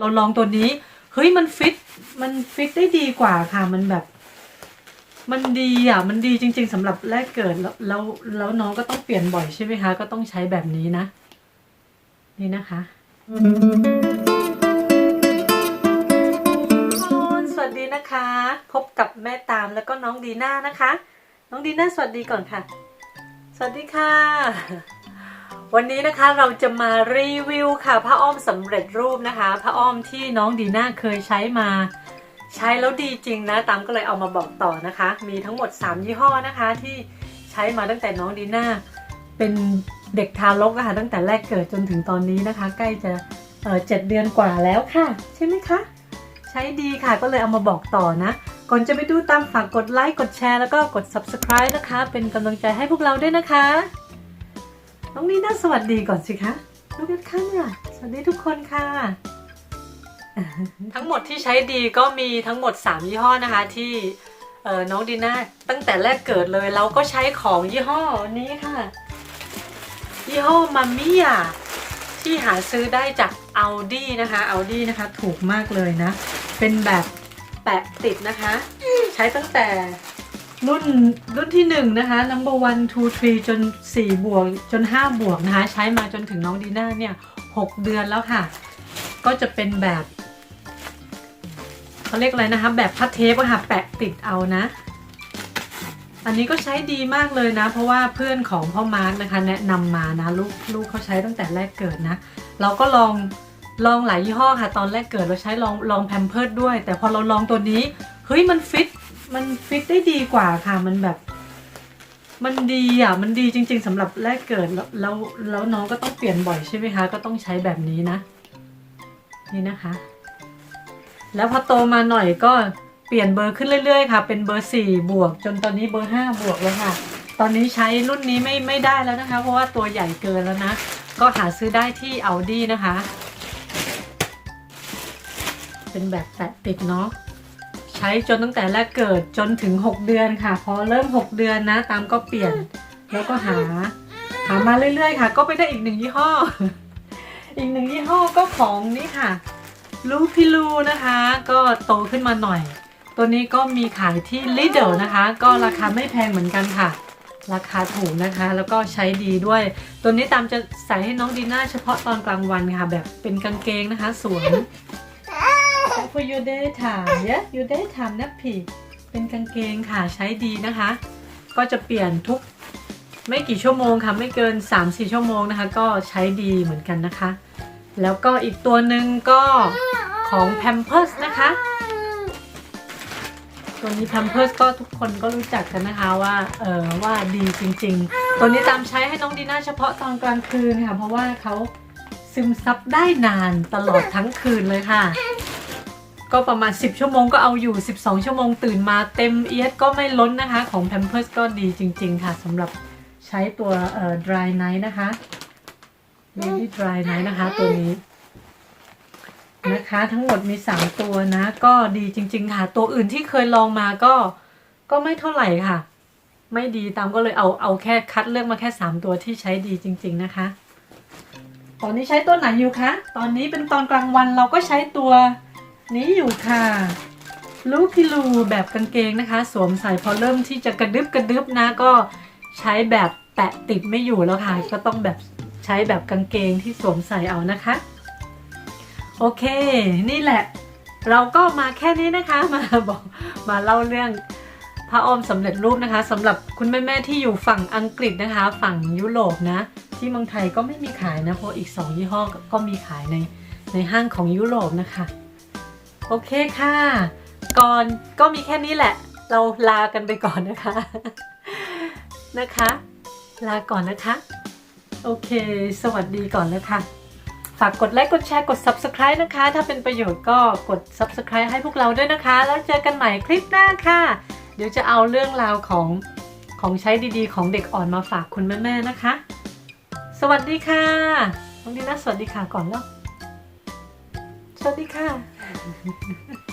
เราลองตัวนี้ เฮ้ยมันฟิต มันฟิตได้ดีกว่าค่ะ มันแบบ มันดีอะ มันดีจริง ๆสำหรับแรกเกิดแล้วแล้วแล้วน้องก็ต้องเปลี่ยนบ่อยใช่ไหมคะ ก็ต้องใช้แบบนี้นะ นี่นะคะสวัสดีนะคะ พบกับแม่ตามแล้วก็น้องดีน่านะคะ น้องดีน่าสวัสดีก่อนค่ะ สวัสดีค่ะ วันนี้นะคะเราจะมารีวิวค่ะผ้าอ้อมสำเร็จรูปนะคะผ้าอ้อมที่น้องดีน่าเคยใช้มา ใช้แล้วดีจริงนะตามก็เลยเอามาบอกต่อนะคะ มีทั้งหมด 3 ยี่ห้อนะคะที่ใช้มาตั้งแต่น้องดีน่าเป็นเด็กทารกอะคะตั้งแต่แรกเกิดจนถึงตอนนี้นะคะ ใกล้จะเออเจ็ดเดือนกว่าแล้วค่ะ ใช่ไหมคะ ใช้ดีค่ะก็เลยเอามาบอกต่อนะ ก่อนจะไปดูตามฝากกดไลค์กดแชร์แล้วก็กด subscribe นะคะ เป็นกำลังใจให้พวกเราด้วยนะคะ น้องนีน่าสวัสดีก่อนสิคะลูกค่ะเนี่ยสวัสดีทุกคนค่ะ ทั้งหมดที่ใช้ดีก็มีทั้งหมด 3 ยี่ห้อนะคะที่น้องดีน่าตั้งแต่แรกเกิดเลยเราก็ใช้ของยี่ห้อนี้ค่ะ ยี่ห้อมามิยาที่หาซื้อได้จาก Audi นะคะ Audi นะคะถูกมากเลยนะ เป็นแบบแปะติดนะคะ ใช้ตั้งแต่ รุ่นรุ่นที่ 1 นะคะ number one two three จน 4 บวก จน 5 บวกนะคะ ใช้มาจนถึงน้องดีน่าเนี่ย 6 เดือนแล้วค่ะ ก็จะเป็นแบบเขาเรียกอะไรนะคะ แบบพัดเทปค่ะ แปะติดเอานะ อันนี้ก็ใช้ดีมากเลยนะ เพราะว่าเพื่อนของพ่อมาร์กนะคะ แนะนำมานะลูกลูกเขาใช้ตั้งแต่แรกเกิดนะ เราก็ลองลองหลายยี่ห้อค่ะ ตอนแรกเกิดเราใช้ลองลองแพมเพิร์ดด้วย แต่พอเราลองตัวนี้ เฮ้ยมันฟิต มันฟิตได้ดีกว่าค่ะ มันแบบ มันดีอะ มันดีจริง ๆสำหรับแรกเกิดแล้วแล้วแล้วน้องก็ต้องเปลี่ยนบ่อยใช่ไหมคะ ก็ต้องใช้แบบนี้นะ นี่นะคะ แล้วพอโตมาหน่อยก็เปลี่ยนเบอร์ขึ้นเรื่อยๆค่ะ เป็นเบอร์สี่บวก จนตอนนี้เบอร์ห้าบวกแล้วค่ะ ตอนนี้ใช้รุ่นนี้ไม่ไม่ได้แล้วนะคะ เพราะว่าตัวใหญ่เกินแล้วนะ ก็หาซื้อได้ที่ Audi นะคะ เป็นแบบแปะติดเนาะ ใช้จนตั้งแต่แรกเกิดจนถึง 6 เดือนค่ะ พอเริ่ม 6 เดือนนะ ตามก็เปลี่ยน แล้วก็หา หามาเรื่อยๆค่ะ ก็ไปได้อีกหนึ่งยี่ห้อ อีกหนึ่งยี่ห้อก็ของนี่ค่ะ ลูพิลูนะคะ ก็โตขึ้นมาหน่อย ตัวนี้ก็มีขายที่ Lidl นะคะ ก็ราคาไม่แพงเหมือนกันค่ะ ราคาถูกนะคะ แล้วก็ใช้ดีด้วย ตัวนี้ตามจะใส่ให้น้องดีน่าเฉพาะตอนกลางวันค่ะ แบบเป็นกางเกงนะคะสวม for your daytime yeah your daytime นะพี่เป็นกางเกงค่ะใช้ดีนะคะ ก็จะเปลี่ยนทุกไม่กี่ชั่วโมงค่ะ ไม่เกิน 3-4 ชั่วโมงนะคะ ก็ใช้ดีเหมือนกันนะคะ แล้วก็อีกตัวหนึ่งก็ของ Pampers นะคะ ตัวนี้ Pampers ก็ทุกคนก็รู้จักกันนะคะว่าเออว่าดีจริง ๆ ตัวนี้ตามใช้ให้น้องดีน่าเฉพาะตอนกลางคืนค่ะ เพราะว่าเขาซึมซับได้นานตลอดทั้งคืนเลยค่ะ ก็ประมาณ 10 ชั่วโมงก็เอาอยู่ 12 ชั่วโมงตื่นมาเต็มเอียดก็ไม่ล้นนะคะ ของ Pampers ก็ดีจริง ๆ ค่ะสำหรับใช้ตัวเอ่อ dry night นะคะ Baby dry night นะคะตัวนี้นะคะทั้งหมดมี 3 ตัวนะ ก็ดีจริง ๆ ค่ะ ตัวอื่นที่เคยลองมาก็ก็ไม่เท่าไหร่ค่ะ ไม่ดีตามก็เลยเอาเอาแค่คัดเลือกมาแค่ 3 ตัวที่ใช้ดีจริง ๆ นะคะ ตอนนี้ใช้ตัวไหนอยู่คะ ตอนนี้เป็นตอนกลางวันเราก็ใช้ตัว นี้อยู่ค่ะ ลูพิลูแบบกางเกงนะคะ สวมใส่พอเริ่มที่จะกระดึบกระดึบนะก็ใช้แบบแปะติดไม่อยู่แล้วค่ะ ก็ต้องแบบใช้แบบกางเกงที่สวมใส่เอานะคะ โอเค นี่แหละ เราก็มาแค่นี้นะคะมาบอกมาเล่าเรื่องผ้าอ้อมสำเร็จรูปนะคะสำหรับคุณแม่ๆที่อยู่ฝั่งอังกฤษนะคะ ฝั่งยุโรปนะ ที่เมืองไทยก็ไม่มีขายนะเพราะอีกสองยี่ห้อก็มีขายในในห้างของยุโรปนะคะ โอเคค่ะ ก่อนก็มีแค่นี้แหละ เราลากันไปก่อนนะคะ นะคะ ลาก่อนนะคะ โอเค สวัสดีก่อนนะคะฝากกดไลค์ กดแชร์ กด subscribe นะคะ ถ้าเป็นประโยชน์ก็กด subscribe ให้พวกเราด้วยนะคะ แล้วเจอกันใหม่คลิปหน้าค่ะ เดี๋ยวจะเอาเรื่องราวของของใช้ดีๆ ของเด็กอ่อนมาฝากคุณแม่ๆนะคะ สวัสดีค่ะน้องดีนะสวัสดีค่ะก่อนแล้ว สวัสดีค่ะ Ha ha ha ha.